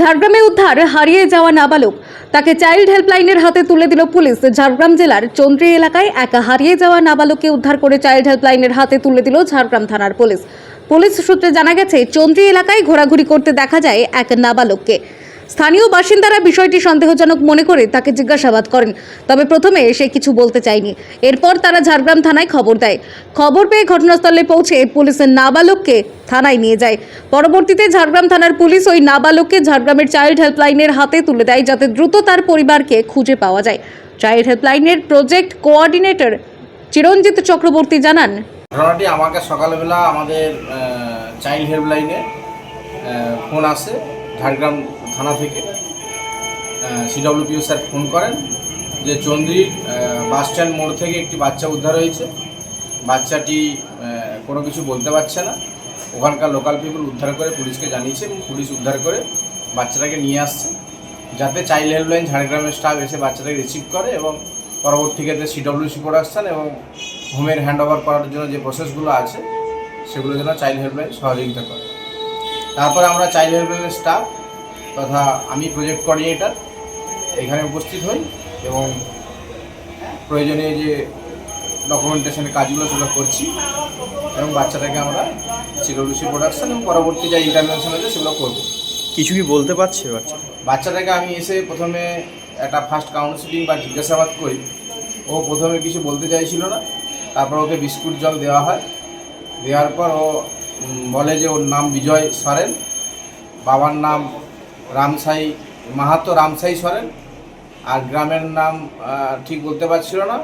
ঝাড়গ্রামে উদ্ধার, হারিয়ে যাওয়া নাবালক। তাকে চাইল্ড হেল্পলাইনের হাতে তুলে দিল পুলিশ। ঝাড়গ্রাম জেলার চন্দ্রী এলাকায় এক হারিয়ে যাওয়া নাবালককে উদ্ধার করে চাইল্ড হেল্পলাইনের হাতে তুলে দিল ঝাড়গ্রাম থানার পুলিশ। পুলিশ সূত্রে জানা গেছে, চন্দ্রী এলাকায় ঘোরাঘুরি করতে দেখা যায় এক নাবালককে। স্থানীয় বাসিন্দারা বিষয়টি সন্দেহজনক মনে করে তাকে জিজ্ঞাসাবাদ করেন, তবে প্রথমে সে কিছু বলতে চায়নি। এরপর তারা ঝাড়গ্রাম থানায় খবর দেয়। খবর পেয়ে ঘটনাস্থলে পৌঁছে পুলিশের নাবালককে থানায় নিয়ে যায়। পরবর্তীতে ঝাড়গ্রাম থানার পুলিশ ওই নাবালককে ঝাড়গ্রামের চাইল্ড হেল্পলাইনের হাতে তুলে দেয়, যাতে দ্রুত তার পরিবারকে খুঁজে পাওয়া যায়। চাইল্ড হেল্পলাইনের প্রজেক্ট কোঅর্ডিনেটর চিরঞ্জিত চক্রবর্তী জানান, ঘটনাটি আমাকে সকালবেলা আমাদের চাইল্ড হেল্পলাইনে ফোন আসে ঝাড়গ্রাম থানা থেকে সিডব্লিউপিও স্যার ফোন করেন যে চন্দ্রির বাস স্ট্যান্ড মোড় থেকে একটি বাচ্চা উদ্ধার হয়েছে। বাচ্চাটি কোনো কিছু বলতে পারছে না। ওখানকার লোকাল পিপল উদ্ধার করে পুলিশকে জানিয়েছে এবং পুলিশ উদ্ধার করে বাচ্চাটাকে নিয়ে আসছে। যাতে চাইল্ড হেল্পলাইন ঝাড়গ্রামের স্টাফ এসে বাচ্চাটাকে রিসিভ করে এবং পরবর্তী ক্ষেত্রে সিডব্লিউসি প্রোডাকশন এবং হোমের হ্যান্ড ওভার করার জন্য যে প্রসেসগুলো আছে, সেগুলো যেন চাইল্ড হেল্পলাইন সহযোগিতা করে। তারপরে আমরা চাইল্ড হেল্পলাইনের স্টাফ তথা আমি প্রজেক্ট কোঅর্ডিনেটর এখানে উপস্থিত হই এবং প্রয়োজনীয় যে ডকুমেন্টেশনের কাজগুলো সেগুলো করছি এবং বাচ্চাটাকে আমরা সিডব্লিউসি প্রোডাকশন এবং পরবর্তী যে ইন্টারভেনশন আছে সেগুলো করব। কিছু কি বলতে পারছে বাচ্চা? বাচ্চাটাকে আমি এসে প্রথমে একটা ফার্স্ট কাউন্সিলিং বা জিজ্ঞাসাবাদ করি। ও প্রথমে কিছু বলতে চাইছিল না। তারপর ওকে বিস্কুট জল দেওয়া হয়। দেওয়ার পর ও বলে যে ওর নাম বিজয় সরেন। বাবার নাম রামসাই, মাহাতো রামসাই সরেন। আর গ্রামের নাম ঠিক বলতে পারছিল না।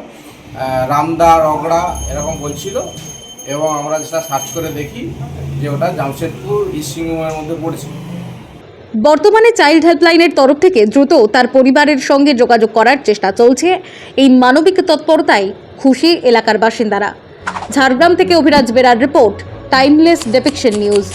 রামদা, রগড়া, এরকম বলছিল। এবং আমরা যেটা সার্চ করে দেখি যে ওটা জামশেদপুর ইস্ট সিংভূমের মধ্যে পড়ছে। বর্তমানে চাইল্ড হেল্পলাইনের তরফ থেকে দ্রুত তার পরিবারের সঙ্গে যোগাযোগ করার চেষ্টা চলছে। এই মানবিক তৎপরতায় খুশি এলাকার বাসিন্দারা। ঝাড়গ্রাম থেকে অভিরাজ বেরার রিপোর্ট টাইমলেস ডেপিকশন নিউজ